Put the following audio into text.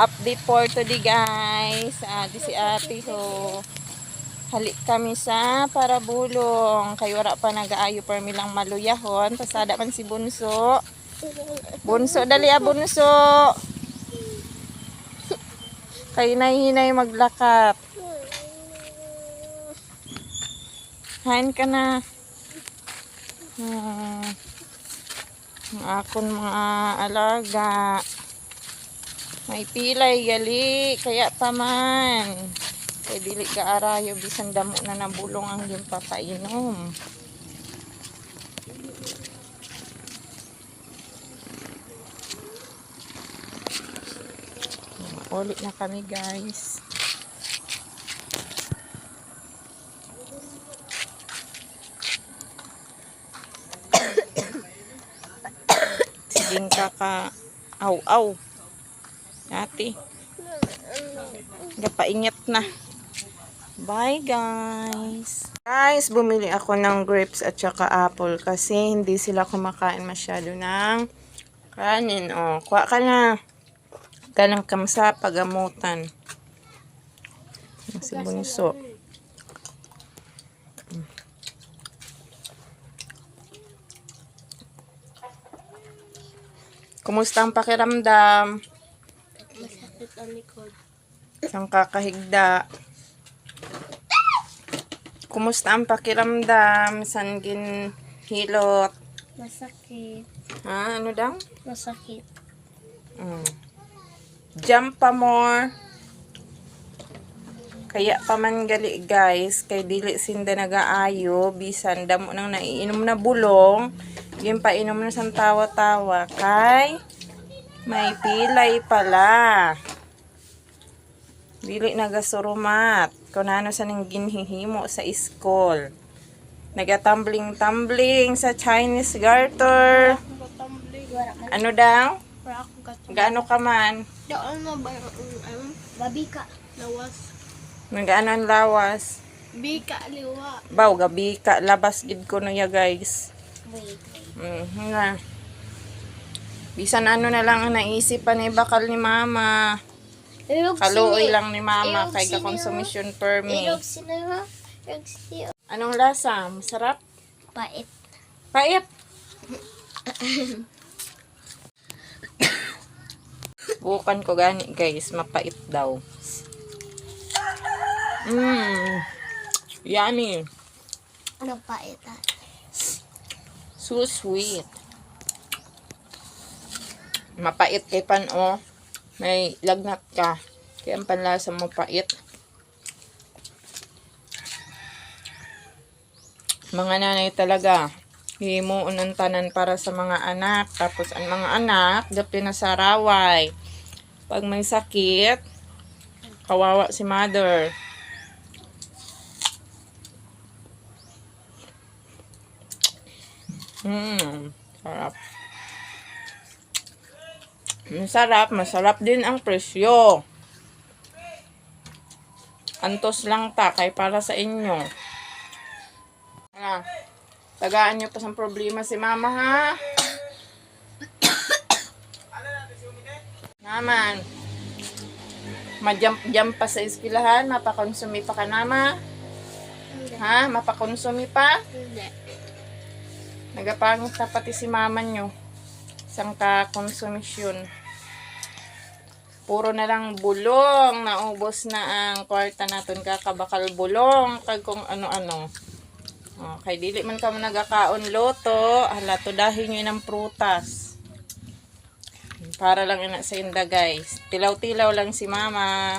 update for today guys. Ah, di si ate so halik kami sa para bulong. Kay wala pa nag-aayo per milang maluyahon. Pasada man si Bunso. Bunso, dali ah Bunso. Kay nahihinay maglakat. Hain ka na. Hmm. Akon mga alaga. May pilay gali, kaya pa man. Kay dili ka arayo bisan damo na nabulong ang yung papainom. Ulit na kami guys. Siging kaka aw-aw. Ate. Gapaingat na. Bye guys. Guys, bumili ako ng grapes at saka apple kasi hindi sila kumakain masyado ng kanin. O, kuha ka na. Ganang kamsa pagamutan. Si bunso. Kumusta ang pakiramdam? Masakit ang likod. Isang kakahigda. Kumusta ang pakiramdam? San ginhilot? Masakit. Ha? Ano daw? Masakit. Mm. Jump pa more. Kaya pa man gali guys, kay dili sinda nagaayo, bisan damo nang naiinom na bulong, yung painom na sang tawa-tawa, kay may pilay pala. Dili nagasurumat, kung ano sa nang ginhihimo sa school. Nagatambling-tambling sa Chinese garter. Ano daw? Gaano ka man? Daan na ba um, babi ka? Lawas. Nagaano ang lawas? Bika liwa. Baw, gabi ka, labas gid ko na ya guys. Wait. Mm, nga. Bisan ano na lang ang naisip pa ni bakal ni mama. Ilog Kaluoy lang ni mama kay consumption per me. Anong lasa? Masarap? Pait. Pait. Bukan ko gani guys, mapait daw. Mmm. Yummy. Ano pait ah? So sweet. Mapait kay pan o. May lagnat ka. Kaya ang panlasa mo pait. Mga nanay talaga. Himuon ng tanan para sa mga anak. Tapos ang mga anak, gapi na sa raway. Pag may sakit, kawawa si mother. Mmm, sarap. Masarap, masarap din ang presyo. Antos lang ta, kay para sa inyo. Ah, tagaan nyo pa sa problema si mama ha. Naman. Majump-jump pa sa eskwelahan, mapakonsumi pa ka nama. Ha? Mapakonsumi pa? Hindi. Nagapangit na pati si mama nyo. Isang ka-konsumisyon. Puro na lang bulong. Naubos na ang kwarta natin kakabakal bulong. Kag kung ano-ano. Oh, kay dili man ka mo nagakaon loto. Hala, to dahil nyo ng prutas. Para lang ina sa inda guys. Tilaw-tilaw lang si mama.